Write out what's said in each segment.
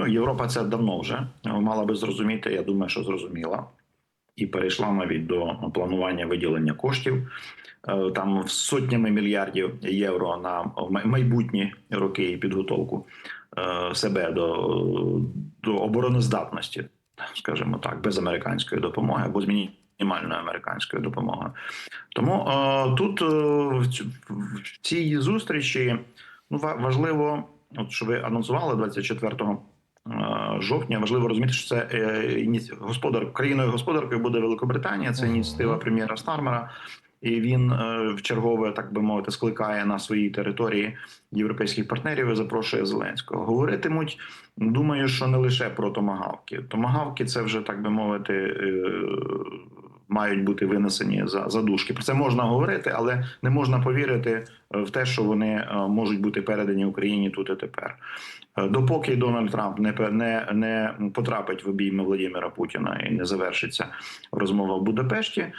Ну, Європа це давно вже мала би зрозуміти. Я думаю, що зрозуміла, і перейшла навіть до планування виділення коштів е, там сотнями мільярдів євро на майбутні роки і підготовку е, себе до, до обороноздатності, скажімо так, без американської допомоги або з мінімальною американською допомогою. Тому е, тут е, в цій зустрічі ну ва- важливо, от що ви анонсували 24 е, жовтня. Важливо розуміти, що це е, господар країною господаркою буде Великобританія. Це ініціатива прем'єра Стармера. І він е, в чергове, так би мовити, скликає на своїй території європейських партнерів і запрошує Зеленського. Говоритимуть, думаю, що не лише про томагавки. Томагавки це вже так би мовити. Мають бути винесені за задушки. Про це можна говорити, але не можна повірити е, в те, що вони е, можуть бути передані Україні тут і тепер. Е, Допоки Дональд Трамп не не, не потрапить в обійми Володимира Путіна і не завершиться розмова в Будапешті, е,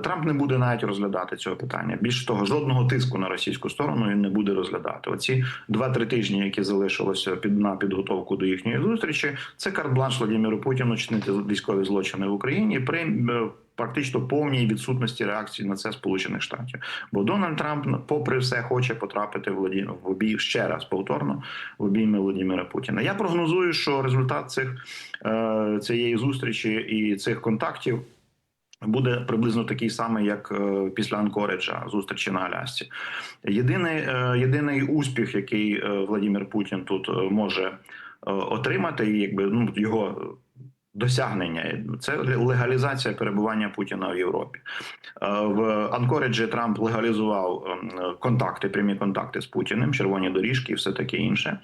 Трамп не буде навіть розглядати цього питання. Більше того, жодного тиску на російську сторону він не буде розглядати. Оці два-три тижні, які залишилося під на підготовку до їхньої зустрічі, це карт-бланш Владимиру Путіну чинити військові злочини в Україні при практично повній відсутності реакції на це Сполучених Штатів. Бо Дональд Трамп, попри все, хоче потрапити в Владі- в обій ще раз повторно в обійми Володимира Путіна. Я прогнозую, що результат цих е, цієї зустрічі і цих контактів. Буде приблизно такий самий, як е, після Анкориджа зустрічі на Алясці. Єдиний, е, єдиний успіх, який е, Владимир Путін тут е, може е, отримати, і якби ну його досягнення це легалізація перебування Путіна в Європі. Е, В Анкориджі Трамп легалізував ем, контакти, прямі контакти з Путіним, червоні доріжки і все таке інше.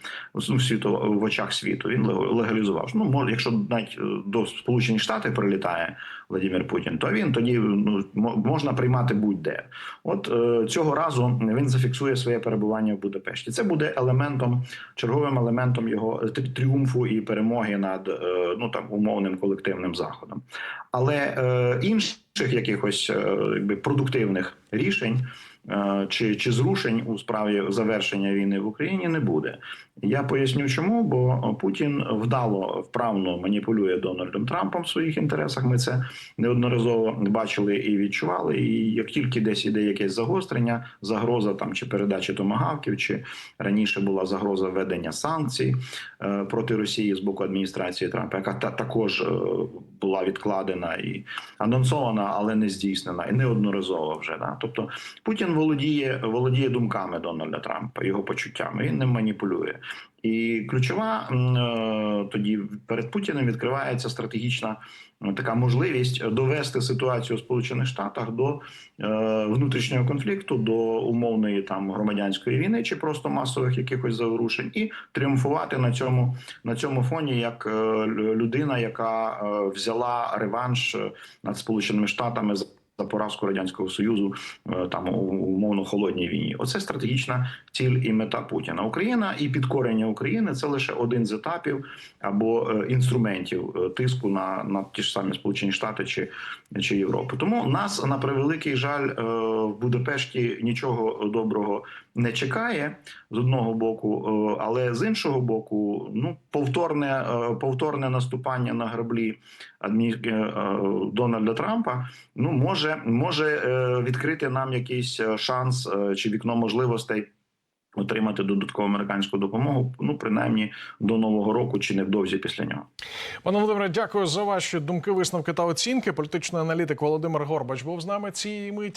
Ну, в світу в очах світу він легалізував. Ну може, якщо навіть е, до Сполучених Штатів прилітає Владимир Путін, то він тоді ну можна приймати будь-де. От е, цього разу він зафіксує своє перебування в Будапешті. Це буде елементом, черговим елементом його трі- тріумфу і перемоги над ну там умовним колективним заходом. Але е, інших якихось е, якби продуктивних рішень. е, Чи, чи зрушень у справі завершення війни в Україні не буде. Я поясню, чому, бо Путін вдало вправно маніпулює Дональдом Трампом в своїх інтересах. Ми це неодноразово бачили і відчували. І як тільки десь іде якесь загострення, загроза там чи передачі томагавків, чи раніше була загроза введення санкцій е, проти Росії з боку адміністрації Трампа, яка та також була відкладена і анонсована, але не здійснена, і неодноразово вже да. Тобто Путін володіє володіє думками Дональда Трампа, його почуттями. Він ним маніпулює. І ключова е, тоді перед Путіним відкривається стратегічна е, така можливість довести ситуацію в Сполучених Штатах до е, внутрішнього конфлікту, до умовної там громадянської війни чи просто масових якихось заворушень, і тріумфувати на цьому на цьому фоні як людина, яка взяла реванш над Сполученими Штатами за поразку радянського союзу е, там умовно холодній війні. Оце стратегічна ціль і мета Путіна. Україна і підкорення України це лише один з етапів або е, інструментів е, тиску на, на ті ж самі Сполучені Штати чи, чи Європу. Тому нас на превеликий жаль в Будапешті нічого доброго не чекає з одного боку, але з іншого боку, ну повторне повторне наступання на граблі адмі... Дональда Трампа ну може може може відкрити нам якийсь е, шанс е, чи вікно можливостей. Отримати додаткову американську допомогу, ну принаймні до нового року чи невдовзі після нього. Пане Володимире, дякую за ваші думки, висновки та оцінки. Політичний аналітик Володимир Горбач був з нами цієї миті.